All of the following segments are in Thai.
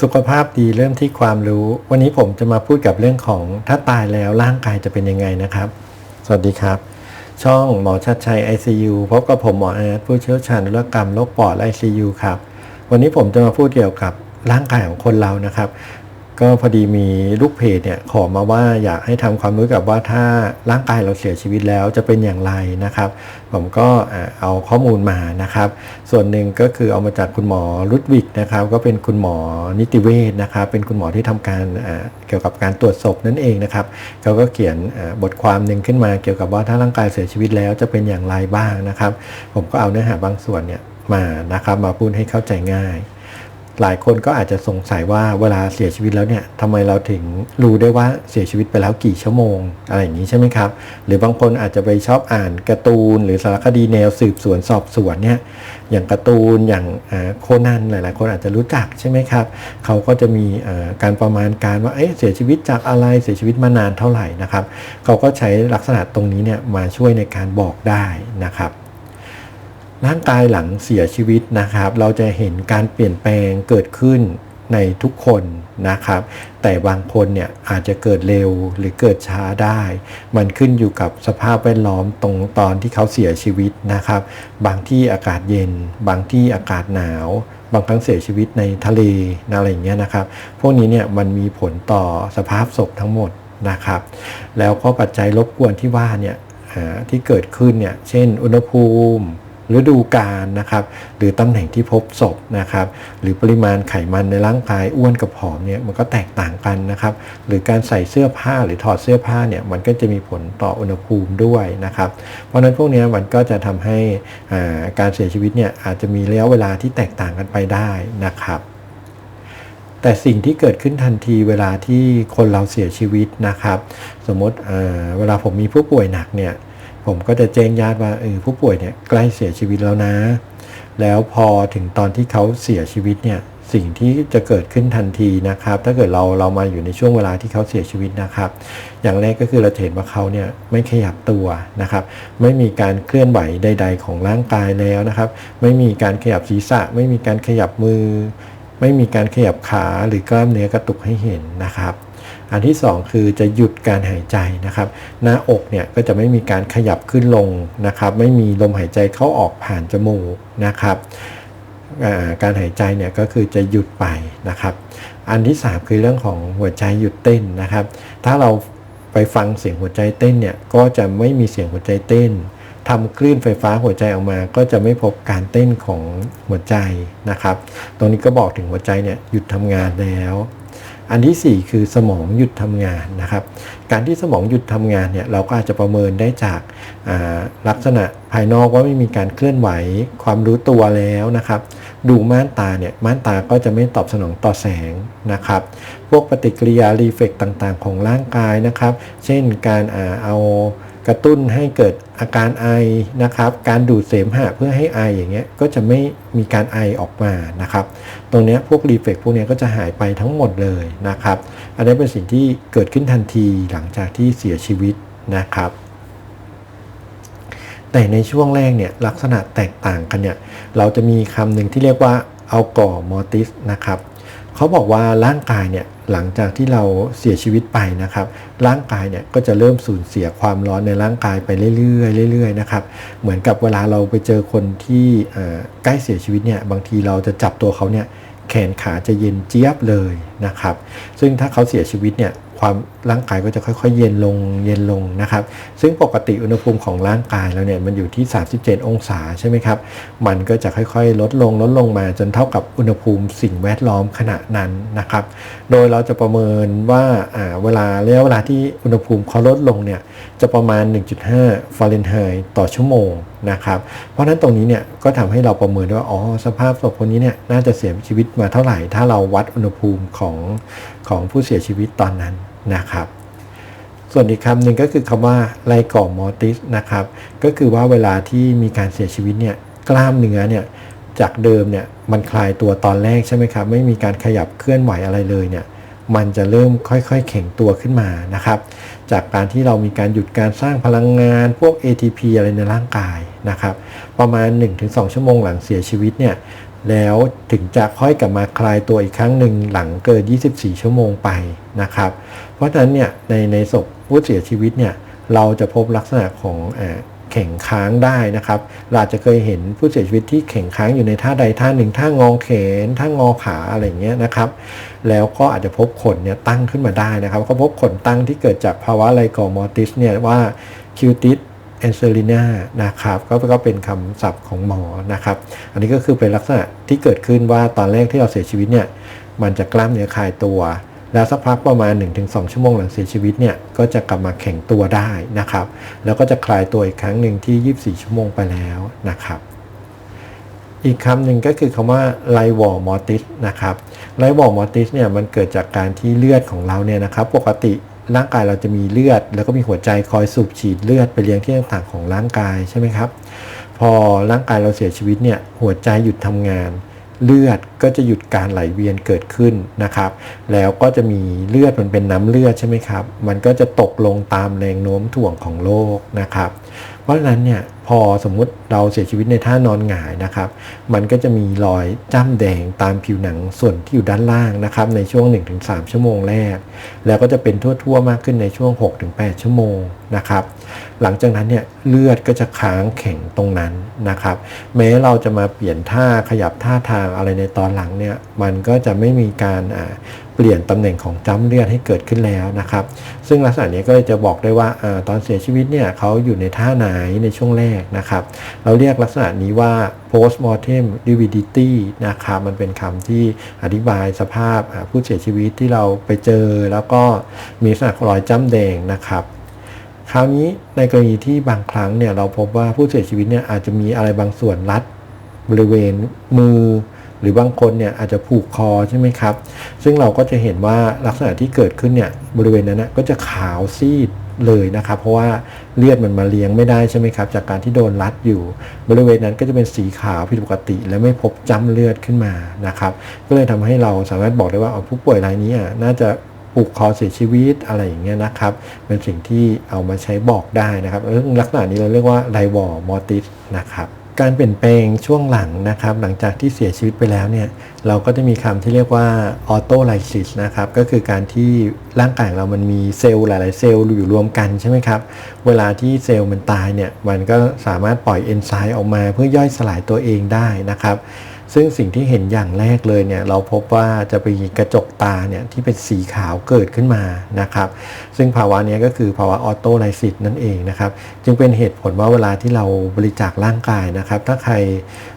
สุขภาพดีเริ่มที่ความรู้ วันนี้ผมจะมาพูดกับเรื่องของถ้าตายแล้วร่างกายจะเป็นยังไงนะครับ สวัสดีครับ ช่องหมอชัดชัย ICU พบกับผมหมออาร์ตผู้เชี่ยวชาญธุรกรรมโรคปอด ICU ครับ วันนี้ผมจะมาพูดเกี่ยวกับร่างกายของคนเรานะครับ ก็พอดีมีลูกเพจเนี่ยขอมาว่าอยากให้ทำความรู้กับว่าถ้าร่างกายเราเสียชีวิตแล้วจะเป็นอย่างไรนะครับ ผมก็เอาข้อมูลมานะครับ ส่วนหนึ่งก็คือเอามาจากคุณหมอรุดวิกนะครับ ก็เป็นคุณหมอนิติเวชนะครับ เป็นคุณหมอที่ทำการเกี่ยวกับการตรวจศพนั่นเองนะครับเขาก็เขียนบทความหนึ่งขึ้นมาเกี่ยวกับว่าถ้าร่างกายเสียชีวิตแล้วจะเป็นอย่างไรบ้างนะครับ ผมก็เอาเนื้อหาบางส่วนเนี่ยมานะครับมาพูดให้เข้าใจง่าย หลายคนก็อาจจะสงสัยว่าเวลาเสียชีวิตแล้วเนี่ยทำไมเราถึงรู้ได้ว่าเสียชีวิตไปแล้วกี่ชั่วโมง อะไรอย่างนี้ใช่ไหมครับ หรือบางคนอาจจะไปชอบอ่านการ์ตูน หรือสารคดีแนวสืบสวนสอบสวนเนี่ยอย่างการ์ตูนอย่างโคนันหลาย ๆ คนอาจจะรู้จักใช่ไหมครับ เขาก็จะมีการประมาณการว่าเเสียชีวิตจากอะไรเสียชีวิตมานานเท่าไหร่นะครับ เขาก็ใช้ลักษณะตรงนี้เนี่ยมาช่วยในการบอกได้นะครับ ร่างกายหลังเสียชีวิตนะครับ เราจะเห็นการเปลี่ยนแปลงเกิดขึ้นในทุกคนนะครับ แต่บางคนเนี่ยอาจจะเกิดเร็วหรือเกิดช้าได้ มันขึ้นอยู่กับสภาพแวดล้อมตรงตอนที่เขาเสียชีวิตนะครับ บางที่อากาศเย็น บางที่อากาศหนาว บางครั้งเสียชีวิตในทะเลอะไรอย่างเงี้ยนะครับ พวกนี้เนี่ยมันมีผลต่อสภาพศพทั้งหมดนะครับ แล้วก็ปัจจัยรบกวนที่ว่าเนี่ยที่เกิดขึ้นเนี่ย เช่น อุณหภูมิ ฤดูกาลนะครับ หรือตำแหน่งที่พบศพนะครับ หรือปริมาณไขมันในร่างกายอ้วนกับผอมเนี่ยมันก็แตกต่างกันนะครับ หรือการใส่เสื้อผ้าหรือถอดเสื้อผ้าเนี่ยมันก็จะมีผลต่ออุณหภูมิด้วยนะครับ เพราะฉะนั้นพวกนี้มันก็จะทำให้อ่าการเสียชีวิตเนี่ยอาจจะมีระยะเวลาที่แตกต่างกันไปได้นะครับแต่สิ่งที่เกิดขึ้นทันทีเวลาที่คนเราเสียชีวิตนะครับ สมมติอ่อเวลาผมมีผู้ป่วยหนักเนี่ย ผมก็จะแจ้งญาติว่าเออผู้ป่วยเนี่ยใกล้เสียชีวิตแล้วนะ แล้วพอถึงตอนที่เขาเสียชีวิตเนี่ยสิ่งที่จะเกิดขึ้นทันทีนะครับ ถ้าเกิดเราเรามาอยู่ในช่วงเวลาที่เขาเสียชีวิตนะครับ อย่างแรกก็คือเราเห็นว่าเขาเนี่ยไม่ขยับตัวนะครับ ไม่มีการเคลื่อนไหวใด ๆ ของร่างกายแล้วนะครับ ไม่มีการขยับศีรษะ ไม่มีการขยับมือ ไม่มีการขยับขาหรือกล้ามเนื้อกระตุกให้เห็นนะครับ อันที่สองคือจะหยุดการหายใจนะครับ หน้าอกเนี่ยก็จะไม่มีการขยับขึ้นลงนะครับ ไม่มีลมหายใจเข้าออกผ่านจมูกนะครับการหายใจเนี่ยก็คือจะหยุดไปนะครับ อันที่สามคือเรื่องของหัวใจหยุดเต้นนะครับ ถ้าเราไปฟังเสียงหัวใจเต้นเนี่ยก็จะไม่มีเสียงหัวใจเต้นทำคลื่นไฟฟ้าหัวใจออกมา ก็จะไม่พบการเต้นของหัวใจนะครับ ตรงนี้ก็บอกถึงหัวใจเนี่ยหยุดทำงานแล้ว อันที่ 4 คือสมองหยุดทำงานนะครับ การที่สมองหยุดทำงานเนี่ยเราก็อาจจะประเมินได้จากาลักษณะภายนอกว่าไม่มีการเคลื่อนไหวความรู้ตัวแล้วนะครับ ดูม่านตาเนี่ยม่านตาก็จะไม่ตอบสนองต่อแสงนะครับ พวกปฏิกิริยารีเฟกต่างๆ ของร่างกายนะครับ เช่นการอาเอากระตุ้นให้เกิด อาการไอนะครับการดูดเสมหะเพื่อให้ไออย่างเงี้ยก็จะไม่มีการไอออกมานะครับตรงเนี้ยพวกรีเฟกพวกเนี้ยก็จะหายไปทั้งหมดเลยนะครับอันนี้เป็นสิ่งที่เกิดขึ้นทันทีหลังจากที่เสียชีวิตนะครับแต่ในช่วงแรกเนี่ยลักษณะแตกต่างกันเนี่ยเราจะมีคำหนึ่งที่เรียกว่าอัลกอร์มอติสนะครับเขาบอกว่าร่างกายเนี่ย หลังจากที่เราเสียชีวิตไปนะครับ ร่างกายเนี่ยก็จะเริ่มสูญเสียความร้อนในร่างกายไปเรื่อยๆเรื่อยๆนะครับ เหมือนกับเวลาเราไปเจอคนที่ใกล้เสียชีวิตเนี่ยบางทีเราจะจับตัวเขาเนี่ยแขนขาจะเย็นเจี๊ยบเลยนะครับ ซึ่งถ้าเขาเสียชีวิตเนี่ย ความร่างกายก็จะค่อยๆ เย็นลงเย็นลงนะครับ ซึ่งปกติอุณหภูมิของร่างกายเราเนี่ยมันอยู่ที่ 37 องศาใช่ไหมครับ มันก็จะค่อยๆ ลดลงลดลงมาจนเท่ากับอุณหภูมิสิ่งแวดล้อมขณะนั้นนะครับ โดยเราจะประเมินว่าอ่าเวลาระยะเวลาที่อุณหภูมิเขาลดลงเนี่ยจะประมาณ 1.5 ฟาเรนไฮต์ต่อชั่วโมงนะครับ เพราะฉะนั้นตรงนี้เนี่ยก็ทำให้เราประเมินได้ว่าอ๋อสภาพศพคนนี้เนี่ยน่าจะเสียชีวิตมาเท่าไหร่ ถ้าเราวัดอุณหภูมิของของผู้เสียชีวิตตอนนั้น นะครับ ส่วนอีกคำหนึ่งก็คือคำว่าไลกอมอติสนะครับ ก็คือว่าเวลาที่มีการเสียชีวิตเนี่ยกล้ามเนื้อเนี่ยจากเดิมเนี่ยมันคลายตัวตอนแรกใช่ไหมครับ ไม่มีการขยับเคลื่อนไหวอะไรเลยเนี่ยมันจะเริ่มค่อยๆแข็งตัวขึ้นมานะครับ จากการที่เรามีการหยุดการสร้างพลังงานพวก ATP อะไรในร่างกายนะครับ ประมาณ 1-2 ชั่วโมงหลังเสียชีวิตเนี่ย แล้วถึงจะค่อยกลับมาคลายตัวอีกครั้งหนึ่งหลังเกิน 24 ชั่วโมงไปนะครับ เพราะฉะนั้นเนี่ยในในศพผู้เสียชีวิตเนี่ยเราจะพบลักษณะของอ่าเข่งค้างได้นะครับเราจะเคยเห็นผู้เสียชีวิตที่เข่งค้างอยู่ในท่าใดท่าหนึ่งท่างอแขนท่างอขาอะไรเงี้ยนะครับ แล้วก็อาจจะพบขนเนี่ยตั้งขึ้นมาได้นะครับ ก็พบขนตั้งที่เกิดจากภาวะไลกอมอร์ติสเนี่ยว่าคิวติส แอนเซลินานะครับก็ก็เป็นคำศัพท์ของหมอนะครับ อันนี้ก็คือเป็นลักษณะที่เกิดขึ้นว่าตอนแรกที่เราเสียชีวิตเนี่ยมันจะกล้ามเนื้อคลายตัว แล้วสักพักประมาณ 1-2 ชั่วโมงหลังเสียชีวิตเนี่ยก็จะกลับมาแข็งตัวได้นะครับ แล้วก็จะคลายตัวอีกครั้งหนึ่งที่ 24 ชั่วโมงไปแล้วนะครับอีกคำหนึ่งก็คือคำว่าไลวอร์มอติสนะครับไลวอร์มอติสเนี่ยมันเกิดจากการที่เลือดของเราเนี่ยนะครับ ปกติ ร่างกายเราจะมีเลือด แล้วก็มีหัวใจคอยสูบฉีดเลือดไปเลี้ยงที่ต่างๆของร่างกายใช่ไหมครับ พอร่างกายเราเสียชีวิตเนี่ยหัวใจหยุดทำงาน เลือดก็จะหยุดการไหลเวียนเกิดขึ้นนะครับ แล้วก็จะมีเลือดมันเป็นน้ำเลือดใช่ไหมครับ มันก็จะตกลงตามแรงโน้มถ่วงของโลกนะครับ ราะฉะนั้นเนี่ยพอสมมุติเราเสียชีวิตในท่านอนหงายนะครับ มันก็จะมีรอยจ้ำแดงตามผิวหนังส่วนที่อยู่ด้านล่างนะครับ ในช่วง 1-3 ชั่วโมงแรก แล้วก็จะเป็นทั่วๆ มากขึ้นในช่วง 6-8 ชั่วโมงนะครับ หลังจากนั้นเนี่ยเลือดก็จะค้างแข็งตรงนั้นนะครับ แม้เราจะมาเปลี่ยนท่าขยับท่าทางอะไรในตอนหลังเนี่ยมันก็จะไม่มีการ เปลี่ยนตำแหน่งของจ้ำเลือดให้เกิดขึ้นแล้วนะครับ ซึ่งลักษณะนี้ก็จะบอกได้ว่าอตอนเสียชีวิตเนี่ยเขาอยู่ในท่าไหนในช่วงแรกนะครับ เราเรียกลักษณะนี้ว่า post mortem lividity นะครับมันเป็นคำที่อธิบายสภาพผู้เสียชีวิตที่เราไปเจอ แล้วก็มีลักษณะรอยจ้ำแดงนะครับคราวนี้ในกรณีที่บางครั้งเนี่ยเราพบว่าผู้เสียชีวิตเนี่ยอาจจะมีอะไรบางส่วนรัดบริเวณมือ หรือบางคนเนี่ยอาจจะผูกคอใช่ไหมครับ ซึ่งเราก็จะเห็นว่าลักษณะที่เกิดขึ้นเนี่ยบริเวณนั้นนะก็จะขาวซีดเลยนะครับ เพราะว่าเลือดมันมาเลี้ยงไม่ได้ใช่ไหมครับ จากการที่โดนรัดอยู่ บริเวณนั้นก็จะเป็นสีขาวผิดปกติ และไม่พบจ้ำเลือดขึ้นมานะครับ ก็เลยทำให้เราสามารถบอกได้ว่าผู้ป่วยรายนี้น่าจะผูกคอเสียชีวิตอะไรอย่างเงี้ยนะครับ เป็นสิ่งที่เอามาใช้บอกได้นะครับเรื่องลักษณะนี้เราเรียกว่าไลวอร์มอติสนะครับ การเปลี่ยนแปลงช่วงหลังนะครับ หลังจากที่เสียชีวิตไปแล้วเนี่ยเราก็จะมีคำที่เรียกว่าออโตไลซิสนะครับก็คือการที่ร่างกายเรามันมีเซลล์หลาย ๆ เซลล์อยู่รวมกันใช่ไหมครับเวลาที่เซลล์มันตายเนี่ยมันก็สามารถปล่อยเอนไซม์ออกมาเพื่อย่อยสลายตัวเองได้นะครับ ซึ่งสิ่งที่เห็นอย่างแรกเลยเนี่ยเราพบว่าจะมีกระจกตาเนี่ยที่เป็นสีขาวเกิดขึ้นมานะครับซึ่งภาวะนี้ก็คือภาวะออโตไลซิสนั่นเองนะครับจึงเป็นเหตุผลว่าเวลาที่เราบริจาคร่างกายนะครับถ้าใคร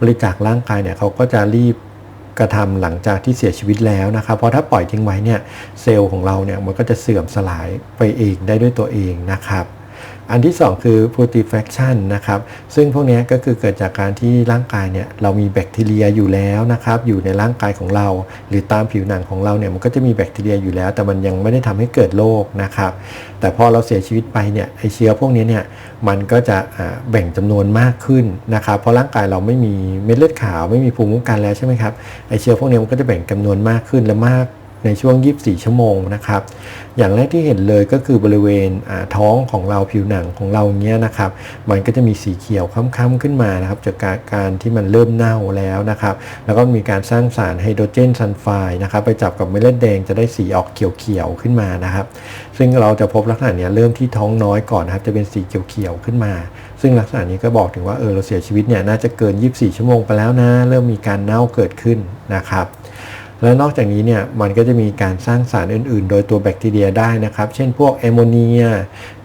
บริจาคร่างกายเนี่ยเขาก็จะรีบกระทำหลังจากที่เสียชีวิตแล้วนะครับเพราะถ้าปล่อยทิ้งไว้เนี่ยเซลล์ของเราเนี่ยมันก็จะเสื่อมสลายไปเองได้ด้วยตัวเองนะครับ อันที่ 2 คือ putrefaction นะครับ ซึ่งพวกนี้ก็คือเกิดจากการที่ร่างกายเนี่ยเรามีแบคทีเรียอยู่แล้วนะครับ อยู่ในร่างกายของเรา หรือตามผิวหนังของเราเนี่ยมันก็จะมีแบคทีเรียอยู่แล้ว แต่มันยังไม่ได้ทำให้เกิดโรคนะครับ แต่พอเราเสียชีวิตไปเนี่ยไอเชื้อพวกนี้เนี่ยมันก็จะแบ่งจำนวนมากขึ้นนะครับ เพราะร่างกายเราไม่มีเม็ดเลือดขาวไม่มีภูมิคุ้มกันแล้วใช่ไหมครับไอเชื้อพวกนี้มันก็จะแบ่งจำนวนมากขึ้นและมาก ในช่วง 24 ชั่วโมงนะครับ อย่างแรกที่เห็นเลยก็คือบริเวณท้องของเราผิวหนังของเราเนี้ยนะครับ มันก็จะมีสีเขียวค้ำๆขึ้นมานะครับ จากการการที่มันเริ่มเน่าแล้วนะครับ แล้วก็มีการสร้างสารไฮโดรเจนซัลไฟด์นะครับ ไปจับกับเม็ดเลือดแดงจะได้สีออกเขียวๆขึ้นมานะครับ ซึ่งเราจะพบลักษณะเนี้ยเริ่มที่ท้องน้อยก่อนนะครับ จะเป็นสีเขียวๆขึ้นมา ซึ่งลักษณะนี้ก็บอกถึงว่าเออเราเสียชีวิตเนี่ยน่าจะเกิน 24 ชั่วโมงไปแล้วนะ เริ่มมีการเน่าเกิดขึ้นนะครับ แล้วนอกจากนี้เนี่ยมันก็จะมีการสร้างสารอื่น ๆ โดยตัวแบคทีเรียได้นะครับ เช่นพวกแอมโมเนีย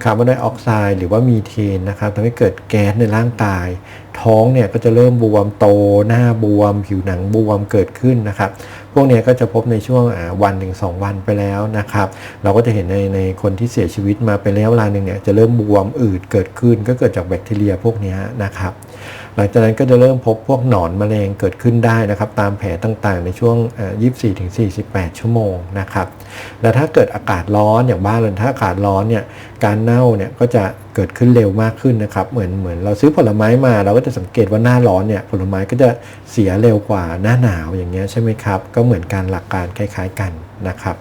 คาร์บอนไดออกไซด์หรือว่ามีเทนนะครับทำให้เกิดแก๊สในร่างกาย ท้องเนี่ยก็จะเริ่มบวมโต หน้าบวม ผิวหนังบวมเกิดขึ้นนะครับ พวกนี้ก็จะพบในช่วงวันถึงสองวันไปแล้วนะครับ เราก็จะเห็นในในคนที่เสียชีวิตมาไปแล้วเวลาหนึ่งเนี่ยจะเริ่มบวมอืดเกิดขึ้น ก็เกิดจากแบคทีเรียพวกนี้นะครับ หลังจากนั้นก็จะเริ่มพบพวกหนอนแมลงเกิดขึ้นได้นะครับ ตามแผลต่างๆ ในช่วง 24-48 ชั่วโมงนะครับ และถ้าเกิดอากาศร้อนอย่างบ้านเราถ้าอากาศร้อนเนี่ยการเน่าเนี่ยก็จะเกิดขึ้นเร็วมากขึ้นนะครับ เหมือนเหมือนเราซื้อผลไม้มาเราก็จะสังเกตว่าหน้าร้อนเนี่ยผลไม้ก็จะเสียเร็วกว่าหน้าหนาวอย่างเงี้ยใช่ไหมครับก็เหมือนการหลักการคล้ายๆกันนะครับ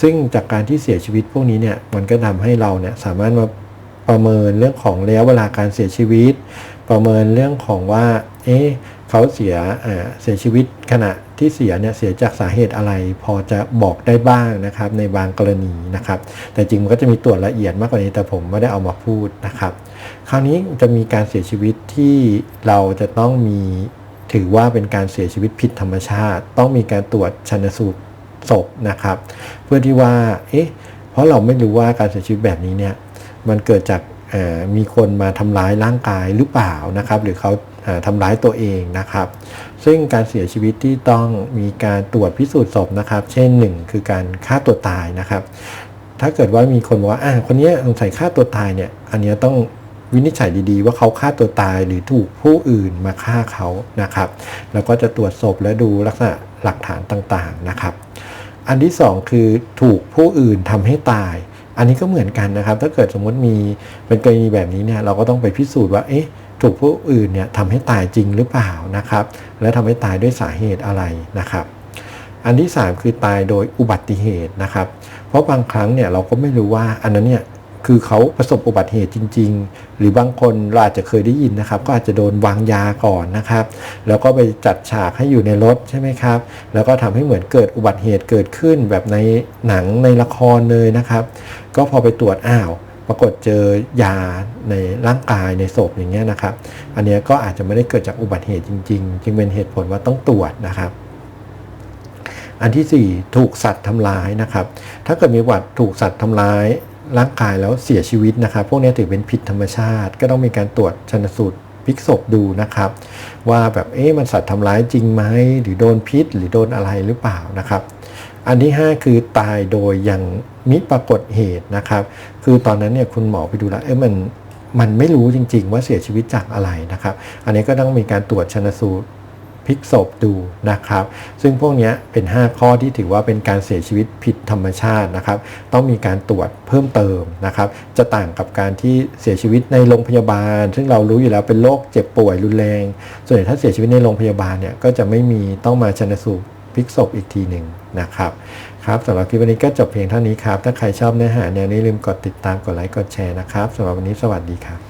ซึ่งจากการที่เสียชีวิตพวกนี้เนี่ยมันก็ทำให้เราเนี่ยสามารถมาประเมินเรื่องของระยะเวลาการเสียชีวิต ประเมินเรื่องของว่า เอ๊ะเขาเสียเสียชีวิตขณะที่เสียเนี่ยเสียจากสาเหตุอะไร พอจะบอกได้บ้างนะครับในบางกรณีนะครับ แต่จริงมันก็จะมีตรวจละเอียดมากกว่านี้แต่ผมไม่ได้เอามาพูดนะครับ คราวนี้จะมีการเสียชีวิตที่เราจะต้องมีถือว่าเป็นการเสียชีวิตผิดธรรมชาติ ต้องมีการตรวจชันสูตรศพนะครับ เพื่อที่ว่าเอ๊ะเพราะเราไม่รู้ว่าการเสียชีวิตแบบนี้เนี่ยมันเกิดจาก มีคนมาทำร้ายร่างกายหรือเปล่านะครับ หรือเขาทำร้ายตัวเองนะครับ ซึ่งการเสียชีวิตที่ต้องมีการตรวจพิสูจน์ศพนะครับ เช่นหนึ่งคือการฆ่าตัวตายนะครับ ถ้าเกิดว่ามีคนบอกว่าอ่าคนนี้สงสัยฆ่าตัวตายเนี่ยอันนี้ต้องวินิจฉัยดีๆ ว่าเขาฆ่าตัวตายหรือถูกผู้อื่นมาฆ่าเขานะครับ แล้วก็จะตรวจศพและดูลักษณะหลักฐานต่างๆนะครับ อันที่สองคือถูกผู้อื่นทำให้ตาย อันนี้ก็เหมือนกันนะครับ ถ้าเกิดสมมติมีเป็นกรณีแบบนี้เนี่ยเราก็ต้องไปพิสูจน์ว่าเอ๊ะถูกผู้อื่นเนี่ยทำให้ตายจริงหรือเปล่านะครับ และทำให้ตายด้วยสาเหตุอะไรนะครับ อันที่ 3 คือตายโดยอุบัติเหตุนะครับ เพราะบางครั้งเนี่ยเราก็ไม่รู้ว่าอันนั้นเนี่ย คือเขาประสบอุบัติเหตุจริง ๆ หรือบางคนเราอาจจะเคยได้ยินนะครับ ก็อาจจะโดนวางยาก่อนนะครับ แล้วก็ไปจัดฉากให้อยู่ในรถใช่ไหมครับ แล้วก็ทำให้เหมือนเกิดอุบัติเหตุเกิดขึ้นแบบในหนังในละครเลยนะครับ ก็พอไปตรวจอ้าวปรากฏเจอยาในร่างกายในศพอย่างเงี้ยนะครับ อันนี้ก็อาจจะไม่ได้เกิดจากอุบัติเหตุจริง ๆ จึงเป็นเหตุผลว่าต้องตรวจนะครับอันที่ 4 ถูกสัตว์ทำร้ายนะครับ ถ้าเกิดมีวัตถูกสัตว์ทำร้าย ร่างกายแล้วเสียชีวิตนะครับ พวกนี้ถือเป็นผิดธรรมชาติ ก็ต้องมีการตรวจชนสูตรพลิกศพดูนะครับ ว่าแบบเอ๊ะมันสัตว์ทำร้ายจริงไหมหรือโดนพิษ หรือโดนอะไรหรือเปล่านะครับ อันที่ 5 คือตายโดยยังมิปรากฏเหตุนะครับ คือตอนนั้นเนี่ยคุณหมอไปดูแล้วเอ๊ะมันมันไม่รู้จริง ๆ ว่าเสียชีวิตจากอะไรนะครับ อันนี้ก็ต้องมีการตรวจชนสูตร ลิกศพดูนะครับ ซึ่งพวกนี้เป็น 5 ข้อที่ถือว่าเป็นการเสียชีวิตผิดธรรมชาตินะครับ ต้องมีการตรวจเพิ่มเติมนะครับ จะต่างกับการที่เสียชีวิตในโรงพยาบาล ซึ่งเรารู้อยู่แล้วเป็นโรคเจ็บป่วยรุนแรง ส่วนใหญ่ถ้าเสียชีวิตในโรงพยาบาลเนี่ยก็จะไม่มีต้องมาชันสูตรพลิกศพอีกทีหนึ่งนะครับครับสำหรับคลิปวันนี้ก็จบเพียงเท่านี้ครับ ถ้าใครชอบเนื้อหาแนวนี้ลืมกดติดตามกดไลค์กดแชร์นะครับสำหรับวันนี้สวัสดีครับ